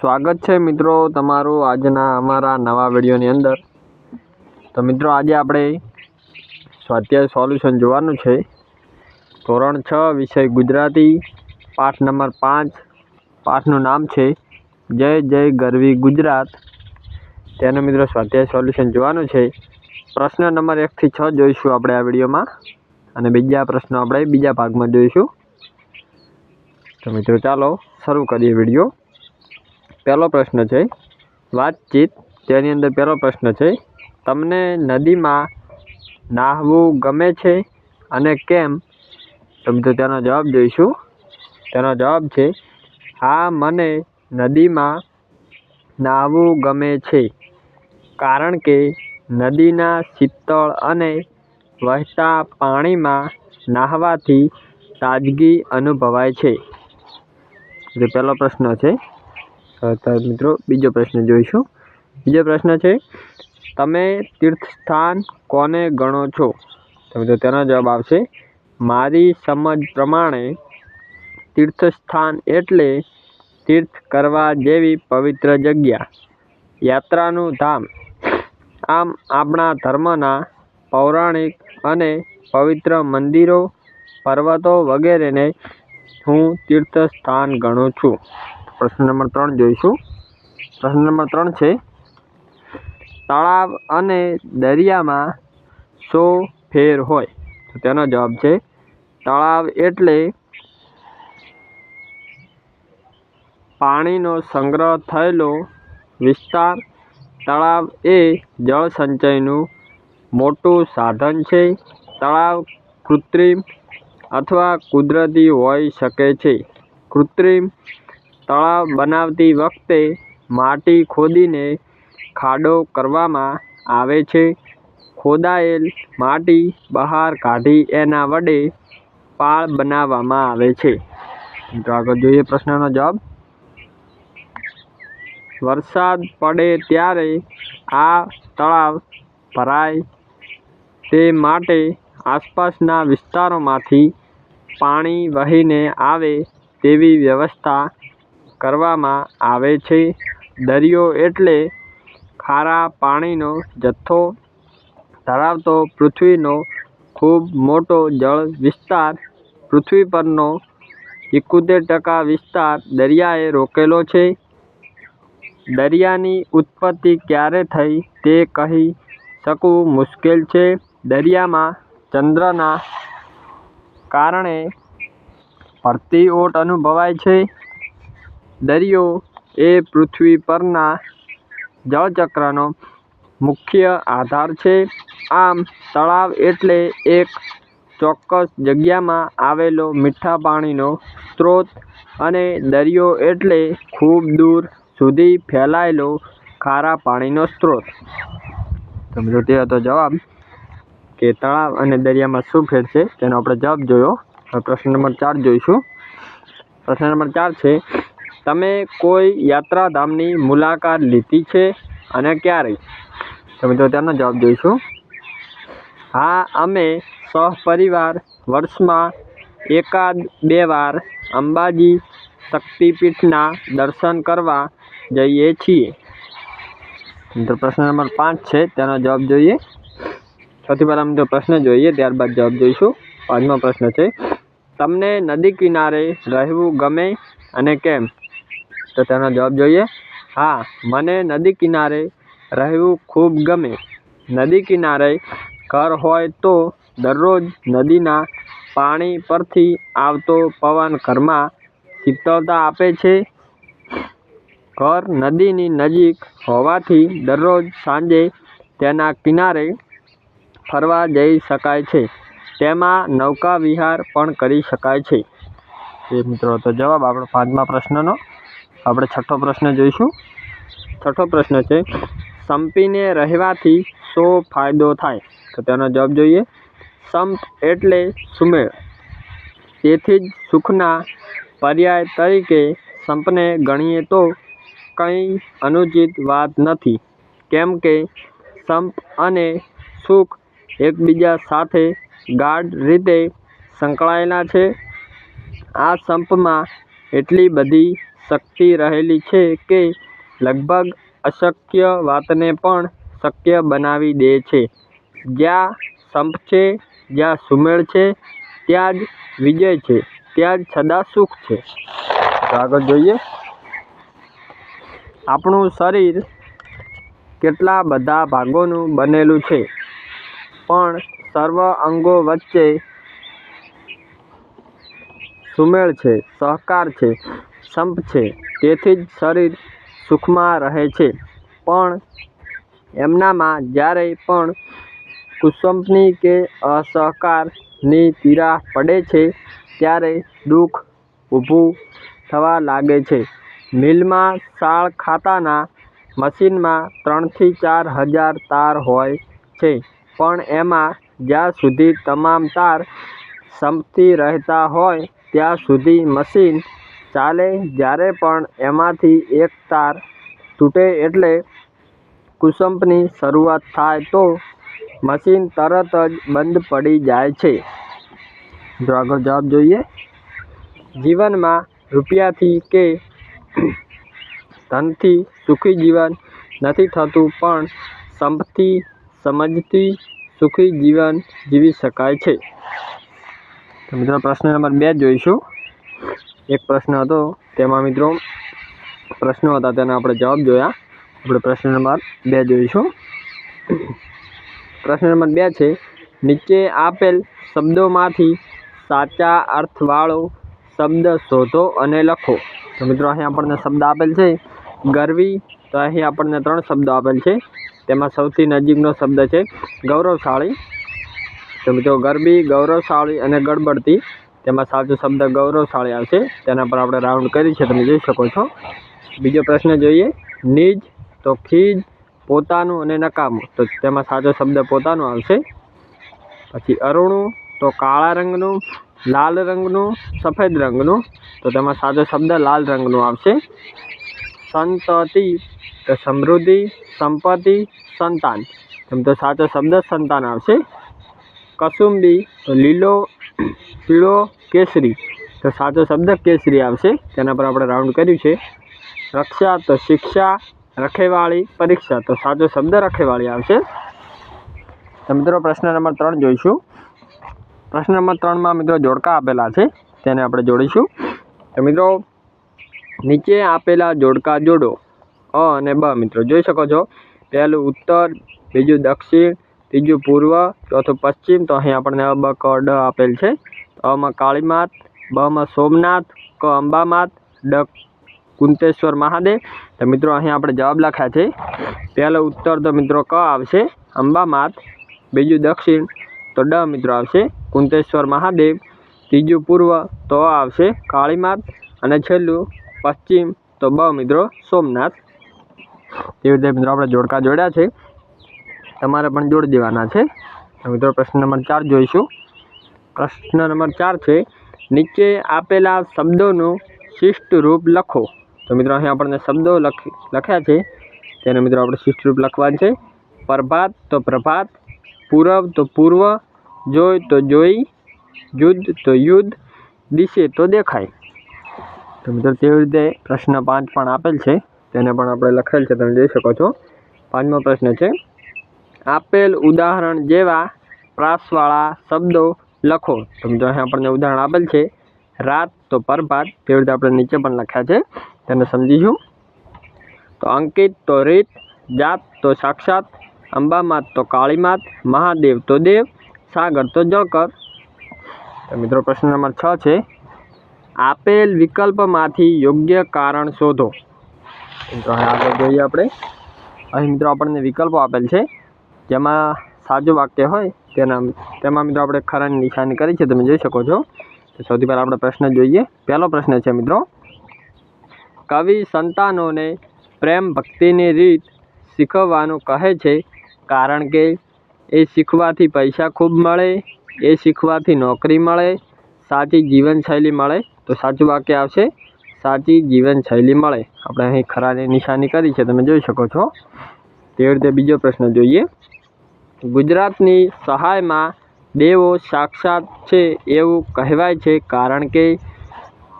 સ્વાગત છે મિત્રો તમારું આજના અમારા નવા વિડીયોની અંદર. તો મિત્રો આજે આપણે સ્વાધ્યાય સોલ્યુશન જોવાનું છે. ધોરણ છ, વિષય ગુજરાતી, પાઠ નંબર પાંચ. પાઠનું નામ છે, જય જય ગરવી ગુજરાત. તેનું મિત્રો સ્વાધ્યાય સોલ્યુશન જોવાનું છે. પ્રશ્ન નંબર એકથી છ જોઈશું આપણે આ વિડીયોમાં. અને બીજા પ્રશ્નો આપણે બીજા ભાગમાં જોઈશું. તો મિત્રો ચાલો શરૂ કરીએ વીડિયો. પહેલો પ્રશ્ન છે. વાતચીત તેની અંદર પહેલો પ્રશ્ન છે, તમને નદીમાં નાહવું ગમે છે? અને કેમ? તો તેનો જવાબ જોઈશું. તેનો જવાબ છે, હા, મને નદીમાં નાહવું ગમે છે. કારણ કે નદીના શીતળ અને વહેતા પાણીમાં નાહવાથી તાજગી અનુભવાય છે. જે પહેલો પ્રશ્ન છે તો મિત્રો, બીજો પ્રશ્ન જોઈશું. બીજો પ્રશ્ન છે, તમે તીર્થસ્થાન કોને ગણો છો? તો મિત્રો, તેનો જવાબ આવશે, મારી સમજ પ્રમાણે તીર્થસ્થાન એટલે તીર્થ કરવા જેવી પવિત્ર જગ્યા. યાત્રાનું ધામ. આમ, આપણા ધર્મના પૌરાણિક અને પવિત્ર મંદિરો, પર્વતો વગેરેને હું તીર્થસ્થાન ગણું છું. પ્રશ્ન નંબર ત્રણ જોઈશું. પ્રશ્ન નંબર ત્રણ છે તળાવ અને દરિયામાં શો ફેર હોય? તો તેનો જવાબ છે તળાવ એટલે પાણીનો સંગ્રહ થયેલો વિસ્તાર. તળાવ એ જળ સંચયનું મોટું સાધન છે. તળાવ કૃત્રિમ અથવા કુદરતી હોઈ શકે છે. કૃત્રિમ તળાવ બનાવતી વખતે માટી ખોદીને ખાડો કરવામાં આવે છે. ખોદાયેલ માટી બહાર કાઢી એના વડે પાળ બનાવવામાં આવે છે. તો આગળ જોઈએ પ્રશ્નનો જવાબ. વરસાદ પડે ત્યારે આ તળાવ ભરાય તે માટે આસપાસના વિસ્તારોમાંથી પાણી વહીને આવે તેવી વ્યવસ્થા કરવામાં આવે છે. દરિયો એટલે ખારા પાણીનો જથ્થો ધરાવતો પૃથ્વીનો ખૂબ મોટો જળ વિસ્તાર. પૃથ્વી પરનો એકોતેર ટકા વિસ્તાર દરિયાએ રોકેલો છે. દરિયાની ઉત્પત્તિ ક્યારે થઈ તે કહી શકવું મુશ્કેલ છે. દરિયામાં ચંદ્રના કારણે ભરતી ઓટ અનુભવાય છે. દરિયો એ પૃથ્વી પરના જળચક્રનો મુખ્ય આધાર છે. આમ, તળાવ એટલે એક ચોક્કસ જગ્યામાં આવેલો મીઠા પાણીનો સ્ત્રોત અને દરિયો એટલે ખૂબ દૂર સુધી ફેલાયેલો ખારા પાણીનો સ્ત્રોત. સમજો તે હતો જવાબ કે તળાવ અને દરિયામાં શું ફેર છે તેનો આપણે જવાબ જોયો. પ્રશ્ન નંબર ચાર જોઈશું. પ્રશ્ન નંબર ચાર છે તમે કોઈ યાત્રાધામની મુલાકાત લીધી છે અને ક્યારે? તો તેનો જવાબ જોઈશું. હા, અમે સહપરિવાર વર્ષમાં એકાદ બે વાર અંબાજી શક્તિપીઠના દર્શન કરવા જઈએ છીએ. મિત્રો, પ્રશ્ન નંબર પાંચ છે તેનો જવાબ જોઈએ. સૌથી પહેલાં મિત્રો પ્રશ્ન જોઈએ, ત્યારબાદ જવાબ જોઈશું. પાંચમો પ્રશ્ન છે, તમને નદી કિનારે રહેવું ગમે અને કેમ? તો તેનો જવાબ જોઈએ? હા, મને નદી કિનારે રહેવું ખૂબ ગમે. નદી કિનારે ઘર હોય તો દરરોજ નદીના પાણી પરથી આવતો પવન ઘરમાં શીતળતા આપે છે. ઘર નદીની નજીક હોવાથી દરરોજ સાંજે તેના કિનારે ફરવા જઈ શકાય છે. તેમાં નૌકા વિહાર પણ કરી શકાય છે. એ મિત્રો, તો જવાબ આપણો પાંચમા પ્રશ્નનો. આપણે છઠ્ઠો પ્રશ્ન જોઈશું. છઠ્ઠો પ્રશ્ન છે, સંપીને રહેવાથી શો ફાયદો થાય? તો તેનો જવાબ જોઈએ, સંપ એટલે સુમેળ. તેથી જ સુખના પર્યાય તરીકે સંપને ગણીએ તો કંઈ અનુચિત વાત નથી. કેમ કે સંપ અને સુખ એકબીજા સાથે ગાઢ રીતે સંકળાયેલા છે. આ સંપમાં એટલી બધી શક્તિ રહેલી છે કે લગભગ અશક્ય વાતને પણ શક્ય બનાવી દે છે. જ્યાં સંપ છે, જ્યાં સુમેળ છે, ત્યાં જ વિજય છે, ત્યાં જ સદા સુખ છે. આગળ જોઈએ. આપણું શરીર કેટલા બધા ભાગોનું બનેલું છે. પણ સર્વ અંગો વચ્ચે સુમેળ છે, સહકાર છે. સંપ છે. તેથી જ શરીર સુખમાં રહે છે. પણ એમનામાં જ્યારે પણ કુસંપની કે અસહકારની પીડા પડે છે, ત્યારે દુઃખ ઊભું થવા લાગે છે. મિલમાં સાળ ખાતાના મશીનમાં ત્રણથી ચાર હજાર તાર હોય છે, પણ એમાં જ્યાં સુધી તમામ તાર સંપતી રહેતા હોય, ત્યાં સુધી મશીન ચાલે જ્યારે પણ એમાંથી એક તાર તૂટે એટલે કુસંપની શરૂઆત થાય તો મશીન તરત જ બંધ પડી જાય છે. જો આગળ જવાબ જોઈએ. જીવનમાં રૂપિયાથી કે ધનથી સુખી જીવન નથી થતું, પણ સંપથી સમજથી સુખી જીવન જીવી શકાય છે. મિત્રો, પ્રશ્ન નંબર બે જોઈશું. એક પ્રશ્ન હતો. તેમાં મિત્રો પ્રશ્નો હતા, તેના આપણે જવાબ જોયા. આપણે પ્રશ્ન નંબર બે જોઈશું. પ્રશ્ન નંબર બે છે, નીચે આપેલ શબ્દોમાંથી સાચા અર્થવાળો શબ્દ શોધો અને લખો. તો મિત્રો અહીં આપણને શબ્દ આપેલ છે, ગરવી. તો અહીં આપણને ત્રણ શબ્દો આપેલ છે. તેમાં સૌથી નજીકનો શબ્દ છે ગૌરવશાળી. તો મિત્રો ગરબી, ગૌરવશાળી અને ગડબડતી તેમાં સાચો શબ્દ ગૌરવશાળી આવશે. તેના પર આપણે રાઉન્ડ કરી છે, તમે જોઈ શકો છો. બીજો પ્રશ્ન જોઈએ. નીજ તો ખીજ પોતાનું અને નકામું. તો તેમાં સાચો શબ્દ પોતાનું આવશે. પછી અરુણું તો કાળા રંગનું, લાલ રંગનું, સફેદ રંગનું. તો તેમાં સાચો શબ્દ લાલ રંગનું આવશે. સંતતિ તો સમૃદ્ધિ, સંપત્તિ, સંતાન. એમ તો સાચો શબ્દ સંતાન આવશે. કસુંબી તો લીલો, પીળો કેસરી. તો સાચો શબ્દ કેસરી આવશે. તેના પર આપણે રાઉન્ડ કર્યું છે. રક્ષા તો શિક્ષા, રખેવાળી, પરીક્ષા. તો સાચો શબ્દ રખેવાળી આવશે. તો મિત્રો પ્રશ્ન નંબર ત્રણ જોઈશું. પ્રશ્ન નંબર ત્રણમાં મિત્રો જોડકા આપેલા છે. તેને આપણે જોડીશું. તો મિત્રો, નીચે આપેલા જોડકા જોડો. અ અને બ મિત્રો, જોઈ શકો છો. પહેલું ઉત્તર, બીજું દક્ષિણ, ત્રીજું પૂર્વ, ચોથું પશ્ચિમ. તો અહીં આપણને અ, બ, ક, ડ આપેલ છે. અમાં કાળીમાત બમાં સોમનાથ, ક અંબામાત, ડ કુંતેશ્વર મહાદેવ. તો મિત્રો અહીં આપણે જવાબ લખ્યા છે. પહેલો ઉત્તર તો મિત્રો ક આવશે, અંબામાત. બીજું દક્ષિણ તો ડ મિત્રો આવશે, કુંતેશ્વર મહાદેવ. ત્રીજું પૂર્વ તો આવશે, કાળીમાત. અને છેલ્લું પશ્ચિમ તો બ મિત્રો સોમનાથ. તેવી રીતે મિત્રો આપણે જોડકા જોડ્યા છે. તમારે પણ જોડી દેવાના છે. મિત્રો પ્રશ્ન નંબર ચાર જોઈશું. પ્રશ્ન નંબર ચાર છે, નીચે આપેલા શબ્દોનું શિષ્ટ રૂપ લખો. તો મિત્રો અહીં આપણને શબ્દો લખી, લખ્યા છે. તેને મિત્રો આપણે શિષ્ટ રૂપ લખવાનું છે. પ્રભાત તો પ્રભાત, પૂરબ તો પૂર્વ જોઈ તો જોઈ યુદ્ધ તો યુદ્ધ, દિશે તો દેખાય. તો મિત્રો તેવી રીતે પ્રશ્ન પાંચ પણ આપેલ છે. તેને પણ આપણે લખેલ છે, તમે જોઈ શકો છો. પાંચમો પ્રશ્ન છે, આપેલ ઉદાહરણ જેવા પ્રાસવાળા શબ્દો લખો. સમજો અહીં આપણને ઉદાહરણ આપેલ છે. રાત તો પરભાત તેવી રીતે આપણે નીચે પણ લખ્યા છે. તેને સમજીશું. તો અંકિત તો રીત, જાત તો સાક્ષાત અંબામાત તો કાળીમાત મહાદેવ તો દેવ, સાગર તો જળકર. મિત્રો, પ્રશ્ન નંબર છ છે. આપેલ વિકલ્પમાંથી યોગ્ય કારણ શોધો. મિત્રો અહીં આગળ જોઈએ આપણે. અહીં મિત્રો, આપણને વિકલ્પો આપેલ છે. જેમાં સાચું વાક્ય હોય તેના તેમાં મિત્રો આપણે ખરાની નિશાની કરી છે, તમે જોઈ શકો છો. તો સૌથી પહેલાં આપણે પ્રશ્ન જોઈએ. પહેલો પ્રશ્ન છે મિત્રો, કવિ સંતાનોને પ્રેમ ભક્તિની રીત શીખવવાનું કહે છે, કારણ કે એ શીખવાથી પૈસા ખૂબ મળે, એ શીખવાથી નોકરી મળે, સાચી જીવનશૈલી મળે. તો સાચું વાક્ય આવશે, સાચી જીવનશૈલી મળે. આપણે અહીં ખરાની નિશાની કરી છે, તમે જોઈ શકો છો. તેવી રીતે બીજો પ્રશ્ન જોઈએ. ગુજરાતની સહાયમાં દેવો સાક્ષાત છે એવું કહેવાય છે કારણ કે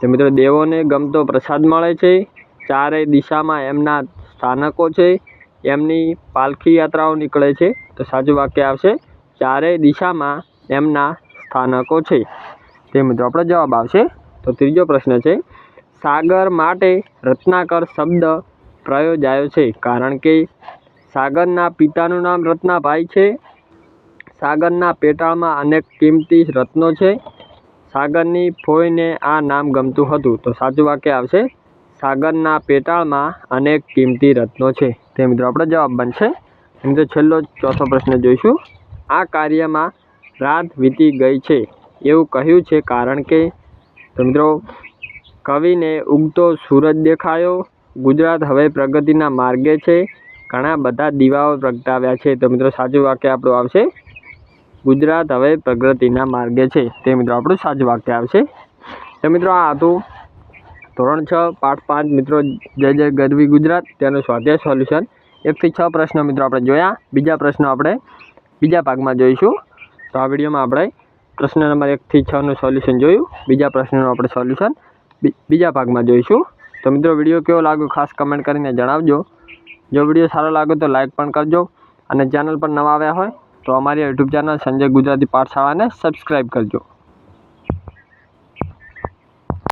તે મિત્રો દેવોને ગમતો પ્રસાદ મળે છે, ચારેય દિશામાં એમના સ્થાનકો છે, એમની પાલખી યાત્રાઓ નીકળે છે. તો સાચું વાક્ય આવશે, ચારેય દિશામાં એમના સ્થાનકો છે. તે મિત્રો આપણો જવાબ આવશે. તો ત્રીજો પ્રશ્ન છે, સાગર માટે રત્નાકર શબ્દ પ્રયોજાયો છે કારણ કે સાગરના પિતાનું નામ રત્નાભાઈ છે. સાગરના પેટાળમાં અનેક કિંમતી રત્નો છે. સાગરની ફોઈને આ નામ ગમતું હતું. તો સાચું વાક્ય આવશે. સાગરના પેટાળમાં અનેક કિંમતી રત્નો છે. તે મિત્રો આપણો જવાબ બનશે. મિત્રો છેલ્લો ચોથો પ્રશ્ન જોઈશું. આ કાર્યમાં રાત વીતી ગઈ છે. એવું કહ્યું છે કારણ કે, તો મિત્રો, કવિને ઉગતો સૂરજ દેખાયો. ગુજરાત હવે પ્રગતિના માર્ગે છે. ઘણા બધા દીવાઓ પ્રગટાવ્યા છે. તો મિત્રો, સાચું વાક્ય આપણું આવશે, ગુજરાત હવે પ્રગતિના માર્ગે છે. તે મિત્રો, આપણું સાચું વાક્ય આવશે. તો મિત્રો, આ હતું ધોરણ છ, પાઠ પાંચ. મિત્રો, જય જય ગરવી ગુજરાત. તેનું સ્વાધ્યાય સોલ્યુશન. એકથી છ પ્રશ્નો મિત્રો આપણે જોયા. બીજા પ્રશ્નો આપણે બીજા ભાગમાં જોઈશું. તો આ વિડીયોમાં આપણે પ્રશ્ન નંબર એકથી છનું સોલ્યુશન જોયું. બીજા પ્રશ્નનું આપણે સોલ્યુશન બીજા ભાગમાં જોઈશું. તો મિત્રો, વીડિયો કેવો લાગ્યો? ખાસ કમેન્ટ કરીને જણાવજો. જો વીડિયો સારો લાગે તો લાઇક પણ કરજો અને ચેનલ પર નવા આવ્યા હોય તો અમારી યુટ્યુબ ચેનલ સંજય ગુજરાતી પાઠશાળાને સબસ્ક્રાઈબ કરજો.